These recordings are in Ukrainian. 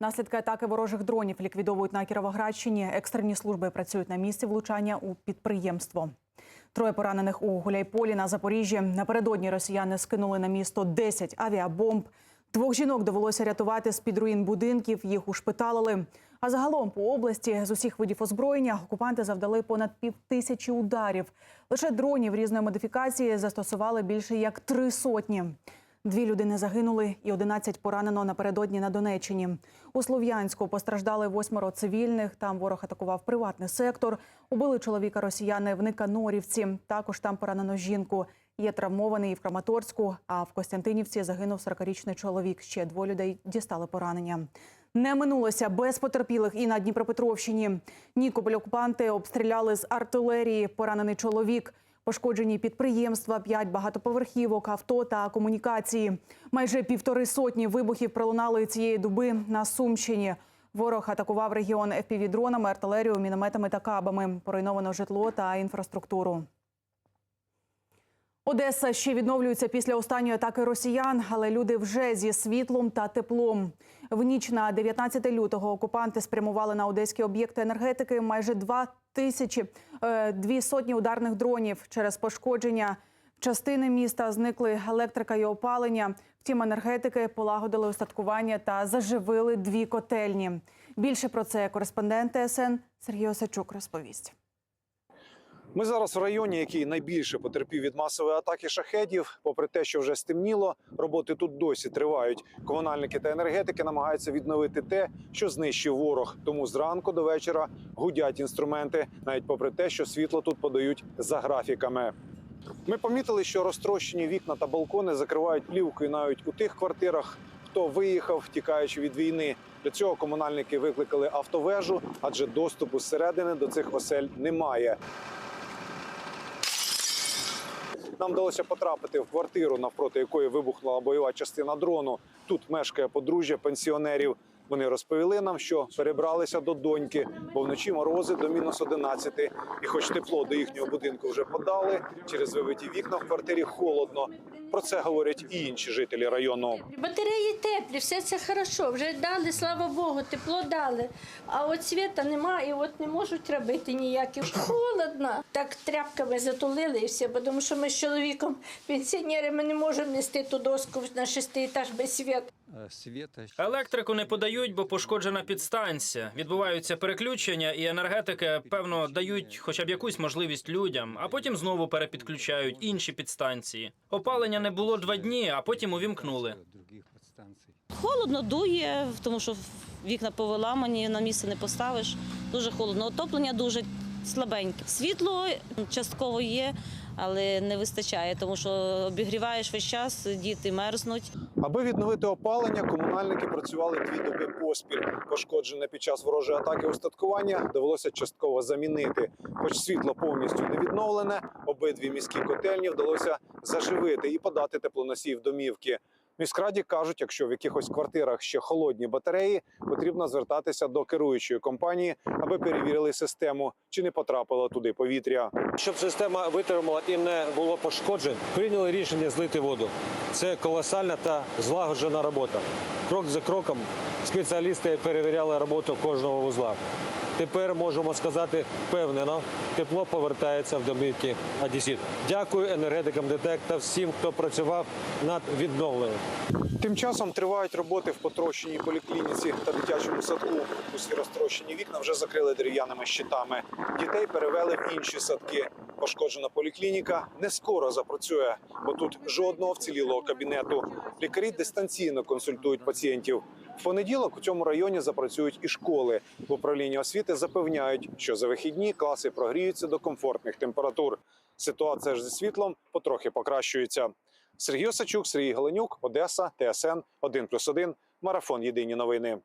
Наслідки атаки ворожих дронів ліквідовують на Кіровоградщині. Екстрені служби працюють на місці влучання у підприємство. Троє поранених у Гуляйполі на Запоріжжі. Напередодні росіяни скинули на місто 10 авіабомб. Двох жінок довелося рятувати з під руїн будинків. Їх ушпиталили. А загалом по області з усіх видів озброєння окупанти завдали понад півтисячі ударів. Лише дронів різної модифікації застосували більше як три сотні. Дві людини загинули і 11 поранено напередодні на Донеччині. У Слов'янську постраждали восьмеро цивільних. Там ворог атакував приватний сектор. Убили чоловіка росіяни в Никанорівці. Також там поранено жінку. Є травмований і в Краматорську. А в Костянтинівці загинув 40-річний чоловік. Ще двоє людей дістали поранення. Не минулося без потерпілих і на Дніпропетровщині. Нікополь окупанти обстріляли з артилерії. Поранений чоловік. Пошкоджені підприємства, п'ять багатоповерхівок, авто та комунікації. Майже півтори сотні вибухів пролунали цієї доби на Сумщині. Ворог атакував регіон fpv дронами артилерію, мінометами та кабами. Поруйновано житло та інфраструктуру. Одеса ще відновлюється після останньої атаки росіян, але люди вже зі світлом та теплом. В ніч на 19 лютого окупанти спрямували на одеські об'єкти енергетики майже два тисячі е, дві сотні ударних дронів через пошкодження. Частини міста зникли електрика і опалення. Втім, енергетики полагодили устаткування та заживили дві котельні. Більше про це кореспондент ТСН Сергій Осачук розповість. Ми зараз в районі, який найбільше потерпів від масової атаки шахедів. Попри те, що вже стемніло, роботи тут досі тривають. Комунальники та енергетики намагаються відновити те, що знищив ворог. Тому зранку до вечора гудять інструменти, навіть попри те, що світло тут подають за графіками. Ми помітили, що розтрощені вікна та балкони закривають плівкою навіть у тих квартирах, хто виїхав, втікаючи від війни. Для цього комунальники викликали автовежу, адже доступу зсередини до цих осель немає. Нам вдалося потрапити в квартиру, навпроти якої вибухнула бойова частина дрону. Тут мешкає подружжя пенсіонерів. Вони розповіли нам, що перебралися до доньки, бо вночі морози до мінус 11. І хоч тепло до їхнього будинку вже подали, через вибиті вікна в квартирі холодно. Про це говорять і інші жителі району. Батареї теплі, все це хорошо. Вже дали, слава Богу, тепло дали. А от світа немає, і от не можуть робити ніякі. Холодно. Так тряпками затулили і все, тому що ми з чоловіком пенсіонери, ми не можемо нести ту доску на шестий етаж без світу. Світа. Електрику не подають, бо пошкоджена підстанція. Відбуваються переключення, і енергетики, певно, дають хоча б якусь можливість людям, а потім знову перепідключають інші підстанції. Опалення не було два дні, а потім увімкнули. Холодно дує, тому що вікна повиламані, на місце не поставиш. Дуже холодно. Отоплення дуже слабеньке. Світло частково є, але не вистачає, тому що обігріваєш весь час, діти мерзнуть. Аби відновити опалення, комунальники працювали дві доби поспіль. Пошкоджене під час ворожої атаки устаткування довелося частково замінити. Хоч світло повністю не відновлене, обидві міські котельні вдалося заживити і подати теплоносій в домівки. Міськраді кажуть, якщо в якихось квартирах ще холодні батареї, потрібно звертатися до керуючої компанії, аби перевірили систему, чи не потрапило туди повітря. Щоб система витримала і не було пошкоджень, прийняли рішення злити воду. Це колосальна та злагоджена робота. Крок за кроком спеціалісти перевіряли роботу кожного вузла. Тепер можемо сказати впевнено, тепло повертається в домівки Одесіт. Дякую енергетикам ДТЕК та всім, хто працював над відновленням. Тим часом тривають роботи в потрощеній поліклініці та дитячому садку. Усі розтрощені вікна вже закрили дерев'яними щитами. Дітей перевели в інші садки. Пошкоджена поліклініка не скоро запрацює, бо тут жодного вцілілого кабінету. Лікарі дистанційно консультують пацієнтів. В понеділок у цьому районі запрацюють і школи. В управлінні освіти запевняють, що за вихідні класи прогріються до комфортних температур. Ситуація ж зі світлом потрохи покращується. Сергій Осачук, Сергій Галенюк, Одеса, ТСН 1+,1, Марафон Єдині новини.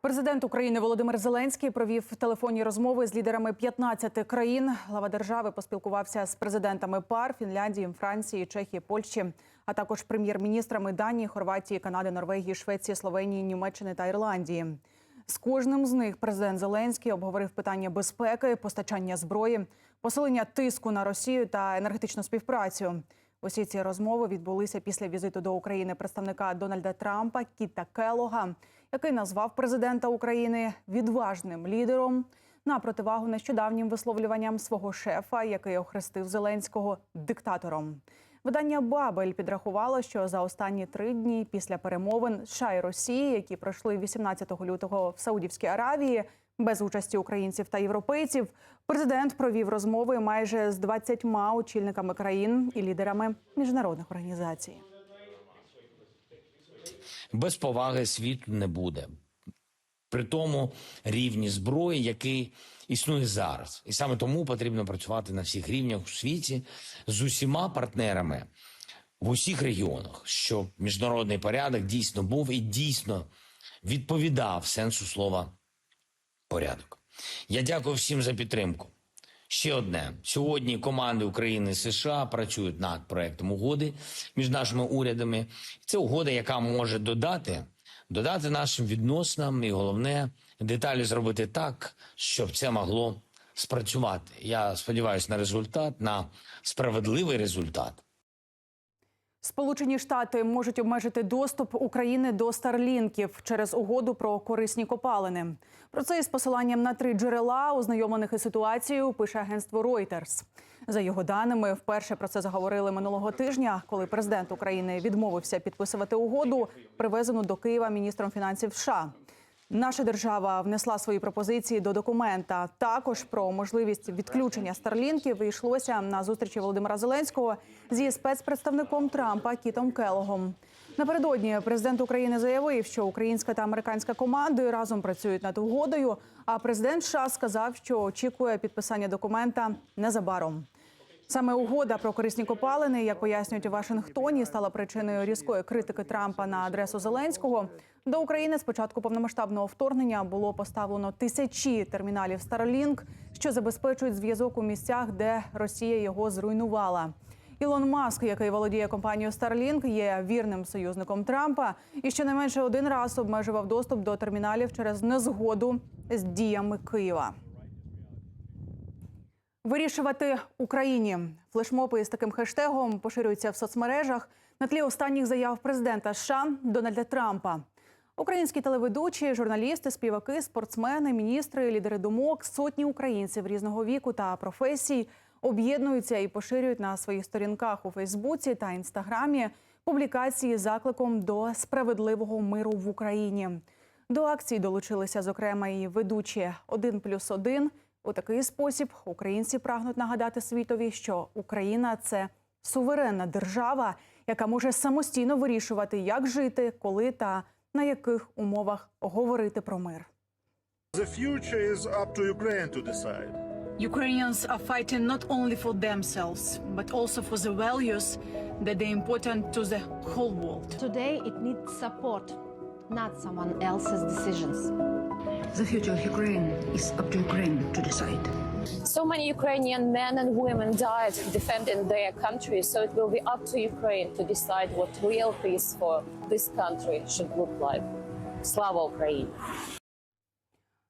Президент України Володимир Зеленський провів телефонні розмови з лідерами 15 країн. Глава держави поспілкувався з президентами пар Фінляндії, Франції, Чехії, Польщі, а також прем'єр-міністрами Данії, Хорватії, Канади, Норвегії, Швеції, Словенії, Німеччини та Ірландії. З кожним з них президент Зеленський обговорив питання безпеки, постачання зброї, посилення тиску на Росію та енергетичну співпрацю. Усі ці розмови відбулися після візиту до України представника Дональда Трампа Кіта Келога, який назвав президента України відважним лідером на противагу нещодавнім висловлюванням свого шефа, який охрестив Зеленського диктатором. Видання Бабель підрахувало, що за останні три дні після перемовин США і Росії, які пройшли 18 лютого в Саудівській Аравії, без участі українців та європейців, президент провів розмови майже з 20 очільниками країн і лідерами міжнародних організацій. без поваги світу не буде. При тому рівні зброї, який існує зараз. І саме тому потрібно працювати на всіх рівнях у світі з усіма партнерами в усіх регіонах, щоб міжнародний порядок дійсно був і дійсно відповідав сенсу слова порядок. Я дякую всім за підтримку. Ще одне сьогодні команди України і США працюють над проектом угоди між нашими урядами. Це угода, яка може додати, додати нашим відносинам, і головне деталі зробити так, щоб це могло спрацювати. Я сподіваюся на результат, на справедливий результат. Сполучені Штати можуть обмежити доступ України до старлінків через угоду про корисні копалини. Про це із посиланням на три джерела, ознайомлених із ситуацією, пише агентство Reuters. За його даними, вперше про це заговорили минулого тижня, коли президент України відмовився підписувати угоду, привезену до Києва міністром фінансів США. Наша держава внесла свої пропозиції до документа. Також про можливість відключення старлінків йшлося на зустрічі Володимира Зеленського зі спецпредставником Трампа Кітом Келогом. Напередодні президент України заявив, що українська та американська команди разом працюють над угодою. А президент США сказав, що очікує підписання документа незабаром. Саме угода про корисні копалини, як пояснюють у Вашингтоні, стала причиною різкої критики Трампа на адресу Зеленського. До України з початку повномасштабного вторгнення було поставлено тисячі терміналів Starlink, що забезпечують зв'язок у місцях, де Росія його зруйнувала. Ілон Маск, який володіє компанією Starlink, є вірним союзником Трампа і щонайменше один раз обмежував доступ до терміналів через незгоду з діями Києва. Вирішувати Україні флешмопи з таким хештегом поширюються в соцмережах на тлі останніх заяв президента США Дональда Трампа. Українські телеведучі, журналісти, співаки, спортсмени, міністри, лідери думок, сотні українців різного віку та професій об'єднуються і поширюють на своїх сторінках у Фейсбуці та Інстаграмі публікації з закликом до справедливого миру в Україні. До акції долучилися, зокрема, і ведучі «1 плюс 1». У такий спосіб українці прагнуть нагадати світові, що Україна це суверенна держава, яка може самостійно вирішувати, як жити, коли та на яких умовах говорити про мир. The future is up to Ukraine to decide. Ukrainians are fighting not only for themselves, but also for the values that are important to the whole world. Today it needs support, not someone else's decisions. The future of Ukraine is up to Ukraine to decide. So many Ukrainian men and women died defending their country, so it will be up to Ukraine to decide what real peace for this country should look like. Slava Ukraini!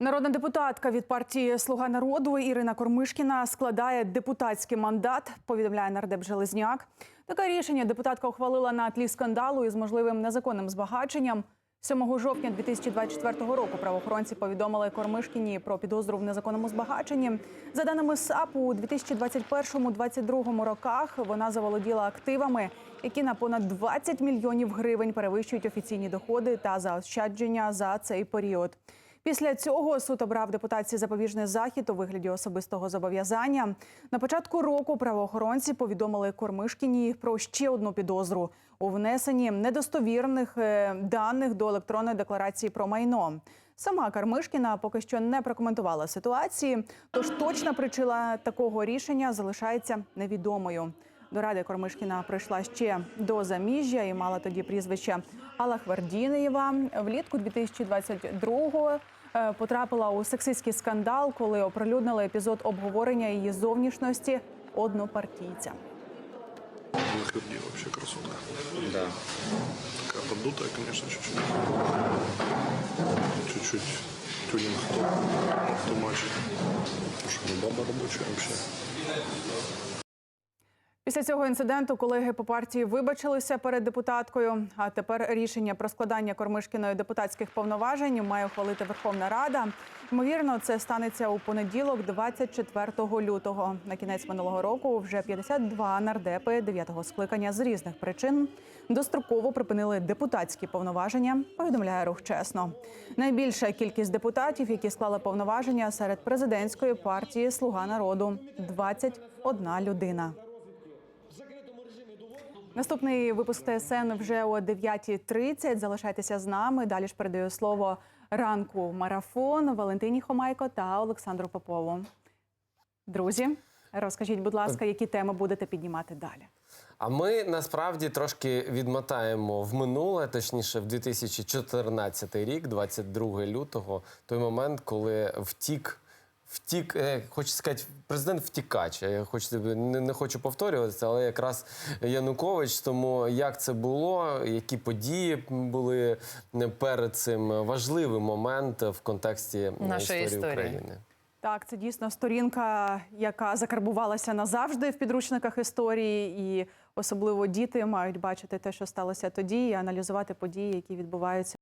Народна депутатка від партії Слуга народу Ірина Кормишкіна складає депутатський мандат. Повідомляє нардеп Железняк. Таке рішення депутатка ухвалила на тлі скандалу із можливим незаконним збагаченням. 7 жовтня 2024 року правоохоронці повідомили Кормишкіні про підозру в незаконному збагаченні. За даними САП, у 2021-2022 роках вона заволоділа активами, які на понад 20 мільйонів гривень перевищують офіційні доходи та заощадження за цей період. Після цього суд обрав депутатці запобіжний захід у вигляді особистого зобов'язання. На початку року правоохоронці повідомили Кормишкіні про ще одну підозру у внесенні недостовірних е, даних до електронної декларації про майно. Сама Кармишкіна поки що не прокоментувала ситуації, тож точна причина такого рішення залишається невідомою. До ради Кормишкіна прийшла ще до заміжжя і мала тоді прізвище Алла Хвердінеєва. Влітку 2022-го е, потрапила у сексистський скандал, коли оприлюднили епізод обговорення її зовнішності однопартійця. Нахерди вообще красотка. Да. Такая поддутая, конечно, чуть-чуть. Чуть-чуть тюнинг то, то мачит. Ну баба рабочая вообще. Після цього інциденту колеги по партії вибачилися перед депутаткою. А тепер рішення про складання Кормишкіною депутатських повноважень має ухвалити Верховна Рада. Ймовірно, це станеться у понеділок, 24 лютого. На кінець минулого року вже 52 нардепи 9-го скликання з різних причин достроково припинили депутатські повноваження. Повідомляє рух чесно. Найбільша кількість депутатів, які склали повноваження серед президентської партії Слуга народу 21 людина. Наступний випуск ТСН вже о 9.30. Залишайтеся з нами. Далі ж передаю слово ранку марафон Валентині Хомайко та Олександру Попову. Друзі, розкажіть, будь ласка, які теми будете піднімати далі? А ми насправді трошки відмотаємо в минуле, точніше, в 2014 рік, 22 лютого, той момент, коли втік. Втік, е, хочу сказати, президент втікач. Я хочу не, не хочу повторюватися, але якраз Янукович. Тому як це було, які події були перед цим важливий момент в контексті е, Нашої історії історії. України. Так, це дійсно сторінка, яка закарбувалася назавжди в підручниках історії, і особливо діти мають бачити те, що сталося тоді, і аналізувати події, які відбуваються.